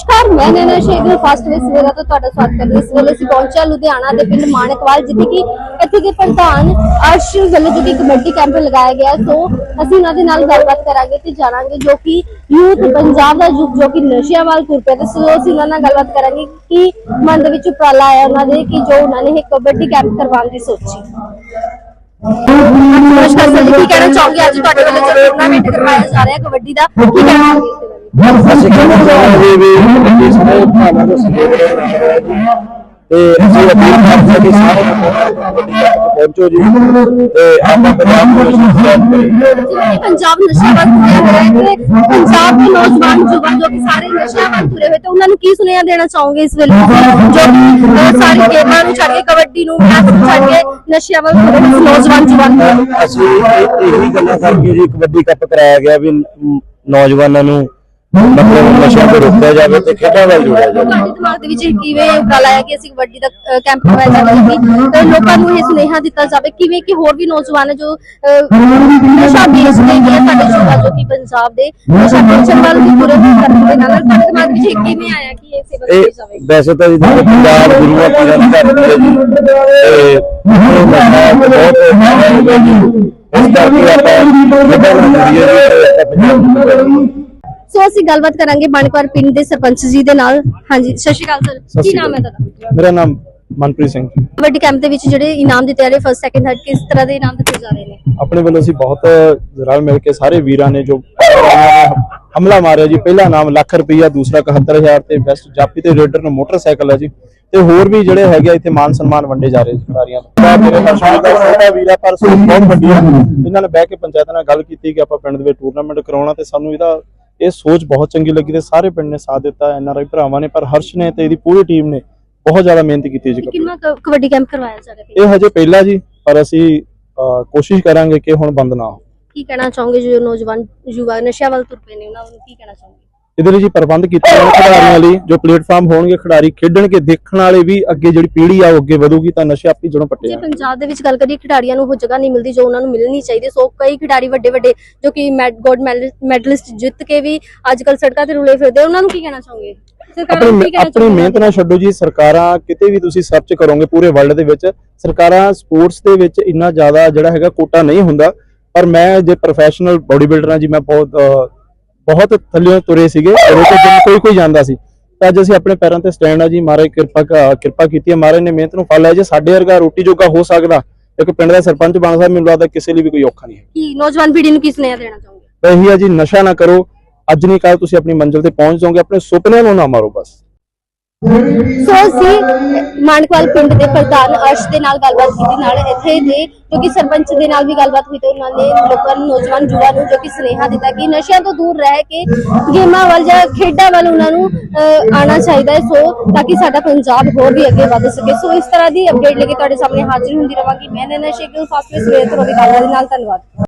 ਨਮਸਕਾਰ ਮੈਂ ਨੈਨਾ ਸ਼ੇਗਲ fast way ਸਵੇਰਾ ਤੋਂ ਤੁਹਾਡਾ ਸਵਾਗਤ ਕਰਦੀ ਹਾਂ। ਇਸ ਵੇਲੇ ਅਸੀਂ ਪਹੁੰਚਿਆ ਲੁਧਿਆਣਾ ਦੇ ਪਿੰਡ ਮਾਨਕਵਾਲ ਜਿੱਥੇ ਕਿ ਇੱਥੇ ਦੇ ਪ੍ਰਧਾਨ ਅਰਸ਼ ਵੱਲੋਂ ਜੋ ਕਿ ਕਬੱਡੀ ਕੈਂਪ ਲਗਾਇਆ ਗਿਆ। ਸੋ ਅਸੀਂ ਉਹਨਾਂ ਦੇ ਨਾਲ ਗੱਲਬਾਤ ਕਰਾਂਗੇ ਤੇ ਜਾਣਾਂਗੇ ਜੋ ਕਿ ਯੂਥ ਪੰਜਾਬ ਦਾ ਯੂਥ ਜੋ ਕਿ ਨਸ਼ਿਆਂ ਵੱਲ ਤੁਰ ਪਿਆ ਤੇ ਸੋ ਅਸੀਂ ਉਹਨਾਂ ਨਾਲ ਗੱਲਬਾਤ ਕਰਾਂਗੇ ਕਿ ਮਨ ਦੇ ਵਿੱਚ ਉਪਰਾਲਾ ਆਇਆ ਉਹਨਾਂ ਦੇ ਕਿ ਜੋ ਉਹਨਾਂ ਨੇ ਇਹ ਕਬੱਡੀ ਕੈਂਪ ਕਰਵਾਉਣ ਦੀ ਸੋਚੀ। ਨਮਸਕਾਰ ਸਰ ਜੀ ਕੀ ਕਹਿਣਾ ਚਾਹੋਗੇ? ਅੱਜ ਤੁਹਾਡੇ ਵੱਲੋਂ ਜੋ ਟੂਰਨਾਮੈਂਟ ਕਰਵਾਇਆ ਜਾ ਰਿਹਾ ਕਬੱਡੀ ਦਾ ਕੀ ਕਹਿਣਾ ਚਾਹੋਗੇ? ਇਸ ਦੇ ਬਾਰੇ ਅਸੀਂ ਵੀ ਇਸ ਦੇ ਭਾਵਾਂ ਦਾ ਸੰਦੇਸ਼ ਦੇਣਾ ਹੈ ਤੇ ਅਸੀਂ ਅਪੀਲ ਕਰਦੇ ਹਾਂ ਕਿ ਸਾਰੇ ਪਹੁੰਚੋ ਜੀ ਤੇ ਆਪਾਂ ਪੰਜਾਬ ਨੂੰ ਸਹਿਯੋਗ ਕਰੀਏ ਪੰਜਾਬ ਨਸ਼ਾ ਵੱਲ ਹੋਇਆ ਹੈ ਪੰਜਾਬ ਦੇ ਨੌਜਵਾਨ ਯੁਵਾ ਜੋ ਕਿ ਸਾਰੇ ਨਸ਼ਾ ਵੱਲ ਤੁਰੇ ਹੋਏ ਤੇ ਉਹਨਾਂ ਨੂੰ ਕੀ ਸੁਨੇਹਾ ਦੇਣਾ ਚਾਹੋਗੇ ਇਸ ਵੇਲੇ ਜੋ ਕਿ ਗੇਮਾਂ ਨੂੰ ਛੱਡ ਕੇ ਕਬੱਡੀ ਨੂੰ ਮੈਚ ਨੂੰ ਛੱਡ ਕੇ ਨਸ਼ਿਆਂ ਵੱਲ ਤੁਰੇ ਨੌਜਵਾਨ ਯੁਵਾ ਅਸੀਂ ਇਹੀ ਗੱਲਾਂ ਕਰਕੇ ਜੀ ਕਬੱਡੀ ਕੱਪ ਕਰਾਇਆ ਗਿਆ ਵੀ ਨੌਜਵਾਨਾਂ ਨੂੰ ਮਤਲਬ ਨਸ਼ਿਆਂ ਤੋਂ ਰੋਕਿਆ ਜਾਵੇ ਤੇ ਖੇਡਾਂ ਵੱਲ ਜੋੜਿਆ ਜਾਵੇ। ਤੁਹਾਡੇ ਦਿਮਾਗ ਦੇ ਵਿੱਚ ਕਿਵੇਂ ਉਪਰਾਲਾ ਆਇਆ ਕਿ ਅਸੀਂ ਕਬੱਡੀ ਦਾ ਕੈਂਪ ਕਰਵਾਇਆ ਜਾਵੇ ਕਿ ਅਹ, ਲੋਕਾਂ ਨੂੰ ਇਹ ਸੁਨੇਹਾ ਦਿੱਤਾ ਜਾਵੇ ਕਿਵੇਂ ਕਿ ਹੋਰ ਵੀ ਨੌਜਵਾਨ ਹੈ ਜੋ ਅਹ, ਨਸ਼ਾ ਵੇਚਦੇ ਨੇ ਸਾਡੇ ਯੁਵਾ ਜੋ ਕਿ ਪੰਜਾਬ ਦੇ ਨਸ਼ਾ ਵੇਚਣ ਵੱਲ ਵੀ ਹੋਏ ਕਰਨ ਦੇ ਨਾਲ ਨਾਲ ਤੁਹਾਡੇ ਦਿਮਾਗ ਵਿੱਚ ਇਹ ਕਿਵੇਂ ਆਇਆ ਕਿ ਇਹ ਸੇਵਾ ਕੀਤੀ ਜਾਵੇ? ਇਹ ਵੈਸੇ ਤਾਂ ਜੀ ਦੇਖੋ ਪੰਜਾਬ ਗੁਰੂਆਂ ਪੀਰਾਂ ਦੀ ਧਰਤੀ ਹੈ ਜੀ ਤੇ ਇਹ ਨਸ਼ਾ ਬਹੁਤ ਹੈ ਜੀ। ਇਸ ਕਰਕੇ ਆਪਾਂ ਖੇਡਾਂ ਨਾਲ ਜੁੜੀਏ ਜੀ ਤੇ ਆਪਾਂ ਪੰਜਾਬ ਨੂੰ ਬਚਾਈਏ। ਸੋ ਅਸੀਂ ਗੱਲਬਾਤ ਕਰਾਂਗੇ ਬਾਣਕਵਾਰ ਪਿੰਡ ਦੇ ਸਰਪੰਚ ਜੀ ਦੇ ਨਾਲ। ਹਾਂਜੀ ਸਤਿ ਸ਼੍ਰੀ ਅਕਾਲ ਸਰ। ਕੀ ਨਾਮ ਹੈ ਤੁਹਾਡਾ? ਮੇਰਾ ਨਾਮ ਮਨਪ੍ਰੀਤ ਸਿੰਘ। ਜੀ। ਕਬੱਡੀ ਕੈਂਪ ਦੇ ਵਿੱਚ ਜਿਹੜੇ ਇਨਾਮ ਦਿੱਤੇ ਜਾ ਰਹੇ ਫਸਟ ਸੈਕੰਡ ਥਰਡ ਕਿਸ ਤਰ੍ਹਾਂ ਦੇ ਇਨਾਮ ਦਿੱਤੇ ਜਾ ਰਹੇ ਨੇ? ਆਪਣੇ ਵੱਲੋਂ ਅਸੀਂ ਬਹੁਤ ਰਲ ਮਿਲ ਕੇ ਸਾਰੇ ਵੀਰਾਂ ਨੇ ਜੋ ਹਮਲਾ ਮਾਰਿਆ ਜੀ ਪਹਿਲਾ ਨਾਮ ਲੱਖ ਰੁਪਈਆ ਦੂਸਰਾ 71000 ਤੇ ਬੈਸਟ ਜਾਪੀ ਤੇ ਰੇਡਰ ਨੂੰ ਮੋਟਰਸਾਈਕਲ ਹੈ ਜੀ। ਤੇ ਹੋਰ ਵੀ ਜਿਹੜੇ ਹੈਗੇ ਇੱਥੇ ਮਾਨ ਸਨਮਾਨ ਵੰਡੇ ਜਾ ਰਹੇ ਜੀ ਖਿਡਾਰੀਆਂ ਨੂੰ ਤਾਂ ਮੇਰੇ ਹਰਸ਼ਾਲ ਦਾ ਛੋਟਾ ਵੀਰਾ ਪਰ ਬਹੁਤ ਵੱਡੀ ਇਹਨਾਂ ਨੇ ਬਹਿ ਕੇ ਪੰਚਾਇਤ ਨਾਲ ਗੱਲ ਕੀਤੀ ਕਿ ਆਪਾਂ ਪਿੰਡ ਦੇ ਵਿੱਚ ਟੂਰਨਾਮੈਂਟ ਕਰਾਉਣਾ ਤੇ ਸਾਨੂੰ ਇਹਦਾ ਇਹ ਸੋਚ ਬਹੁਤ ਚੰਗੀ ਲੱਗੀ ਤੇ ਸਾਰੇ ਪਿੰਡ ਨੇ ਸਾਥ ਦਿੱਤਾ ਐਨਆਰਆਈ ਭਰਾਵਾਂ ਨੇ ਪਰ ਹਰਸ਼ ਨੇ ਤੇ ਇਹਦੀ ਪੂਰੀ ਟੀਮ ਨੇ ਬਹੁਤ ਜ਼ਿਆਦਾ ਮਿਹਨਤ ਕੀਤੀ ਜੀ ਕਿੰਨਾ ਕੁ ਕਬੱਡੀ ਕੈਂਪ ਕਰਵਾਇਆ ਜਾ ਰਿਹਾ ਹੈ ਇਹ ਹਜੇ ਪਹਿਲਾ ਜੀ ਪਰ ਅਸੀਂ ਅਹ, ਕੋਸ਼ਿਸ਼ ਕਰਾਂਗੇ ਕਿ ਹੁਣ ਬੰਦ ਨਾ ਹੋ ਕੀ ਕਹਿਣਾ ਚਾਹੋਗੇ ਜੋ ਨੌਜਵਾਨ ਯੁਵਾ ਨਸ਼ਿਆਂ ਵੱਲ ਤੁਰ ਪਏ ਨੇ ਉਹਨਾਂ ਨੂੰ ਕੀ ਕਹਿਣਾ ਚਾਹੋਗੇ? ਇਹਦੇ ਲਈ ਜੀ ਪ੍ਰਬੰਧ ਕੀਤੇ ਜਾਣ ਖਿਡਾਰੀਆਂ ਲਈ ਜੋ ਪਲੇਟਫਾਰਮ ਹੋਣਗੇ ਖਿਡਾਰੀ ਖੇਡਣਗੇ ਦੇਖਣ ਵਾਲੇ ਵੀ ਅੱਗੇ ਜਿਹੜੀ ਪੀੜ੍ਹੀ ਆ ਉਹ ਅੱਗੇ ਵਧੂਗੀ ਤਾਂ ਨਸ਼ੇ ਆਪੀ ਜੜੋਂ ਪੱਟੇ ਜੇ ਪੰਜਾਬ ਦੇ ਵਿੱਚ ਗੱਲ ਕਰੀਏ ਖਿਡਾਰੀਆਂ ਨੂੰ ਉਹ ਜਗ੍ਹਾ ਨਹੀਂ ਮਿਲਦੀ ਜੋ ਉਹਨਾਂ ਨੂੰ ਮਿਲਣੀ ਚਾਹੀਦੀ ਸੋ ਕਈ ਖਿਡਾਰੀ ਵੱਡੇ ਵੱਡੇ ਜੋ ਕਿ ਗੋਲਡ ਮੈਡਲਿਸਟ ਜਿੱਤ ਕੇ ਵੀ ਅੱਜ ਕੱਲ ਸੜਕਾਂ ਤੇ ਰੁਲੇ ਫਿਰਦੇ ਉਹਨਾਂ ਨੂੰ ਕੀ ਕਹਿਣਾ ਚਾਹੋਗੇ? ਨੂੰ ਆਪਣੀ ਮਿਹਨਤ ਨਾਲ ਛੱਡੋ ਜੀ ਸਰਕਾਰਾਂ ਕਿਤੇ ਵੀ ਤੁਸੀਂ ਸਰਚ ਕਰੋਗੇ ਪੂਰੇ ਵਰਲਡ ਦੇ ਵਿੱਚ ਸਰਕਾਰਾਂ ਸਪੋਰਟਸ ਦੇ ਵਿੱਚ ਇੰਨਾ ਜ਼ਿਆਦਾ ਜਿਹੜਾ ਹੈਗਾ ਕੋਟਾ ਨਹੀਂ ਹੁੰਦਾ ਪਰ ਮੈਂ ਜੇ ਪ੍ਰੋਫੈਸ਼ਨਲ ਬਾਡੀ ਬਿਲਡਰ ਹਾਂ ਜੀ ਮੈਂ ਬਹੁਤ ਬਹੁਤ ਥੱਲਿਓਂ ਤੁਰੇ ਸੀਗੇ ਉਹਦੇ ਤੇ ਜਿੰਮ ਕੋਈ ਕੋਈ ਜਾਂਦਾ ਸੀ। ਤਾਂ ਅੱਜ ਅਸੀਂ ਆਪਣੇ ਪੈਰਾਂ ਤੇ ਸਟੈਂਡ ਆ ਜੀ ਮਹਾਰਾਜ ਕਿਰਪਾ ਕਿਰਪਾ ਕੀਤੀ ਹੈ। ਮਹਾਰਾਜ ਨੇ ਮਿਹਨਤ ਨੂੰ ਫਲ ਲਿਆ ਜੇ ਸਾਡੇ ਵਰਗਾ ਰੋਟੀ ਜੋਗਾ ਹੋ ਸਕਦਾ। ਇੱਕ ਪਿੰਡ ਦਾ ਸਰਪੰਚ ਬਣ ਸਕਦਾ ਮੈਨੂੰ ਲੱਗਦਾ ਕਿਸੇ ਲਈ ਵੀ ਕੋਈ ਔਖਾ ਨਹੀਂ ਹੈ। ਕੀ ਨੌਜਵਾਨ ਪੀੜ੍ਹੀ ਨੂੰ ਕੀ ਸੁਨੇਹਾ ਦੇਣਾ ਚਾਹੋਗੇ? ਇਹੀ ਆ ਜੀ ਨਸ਼ਾ ਨਾ ਕਰੋ। ਅੱਜ ਨਹੀਂ ਕੱਲ ਤੁਸੀਂ ਆਪਣੀ ਮੰਜ਼ਿਲ ਤੇ ਪਹੁੰਚ ਜਾਓਗੇ ਆਪਣੇ ਸੁਪਨਿਆਂ ਨੂੰ ਨਾ ਮਾਰੋ ਬਸ। ਸੋ ਅਸੀਂ ਮਾਨਕਵਾਲ ਪਿੰਡ ਦੇ ਪ੍ਰਧਾਨ ਅਰਸ਼ ਦੇ ਨਾਲ ਗੱਲਬਾਤ ਕੀਤੀ ਨਾਲ ਇੱਥੇ ਦੇ, ਜੋ ਸਰਪੰਚ ਦੇ ਨਾਲ ਵੀ ਗੱਲਬਾਤ ਹੋਈ ਤੇ ਉਹਨਾਂ ਨੇ ਲੋਕਾਂ ਨੂੰ, ਨੌਜਵਾਨ ਯੁਵਾ ਨੂੰ ਜੋ ਕਿ ਸੁਨੇਹਾ ਦਿੱਤਾ ਕਿ ਨਸ਼ਿਆਂ ਤੋਂ ਦੂਰ ਰਹਿ ਕੇ ਗੇਮਾਂ ਵੱਲ ਜਾਂ ਖੇਡਾਂ ਵੱਲ ਉਹਨਾਂ ਨੂੰ ਆਉਣਾ ਚਾਹੀਦਾ ਹੈ। ਸੋ ਤਾਂ ਕਿ ਸਾਡਾ ਪੰਜਾਬ ਹੋਰ ਵੀ ਅੱਗੇ ਵਧ ਸਕੇ। ਸੋ ਇਸ ਤਰ੍ਹਾਂ ਦੀ ਅਪਡੇਟ ਲੈ ਕੇ ਤੁਹਾਡੇ ਸਾਹਮਣੇ ਹਾਜ਼ਰ ਹੁੰਦੀ ਰਵਾਂਗੀ। ਮੈਂ ਨਸ਼ੇ ਸ਼ੇਖਲ ਫਾਸਲੇ ਸਵੇਰ ਤੋਂ ਰਵੀ ਕਾਲਾ ਨਾਲ। ਧੰਨਵਾਦ।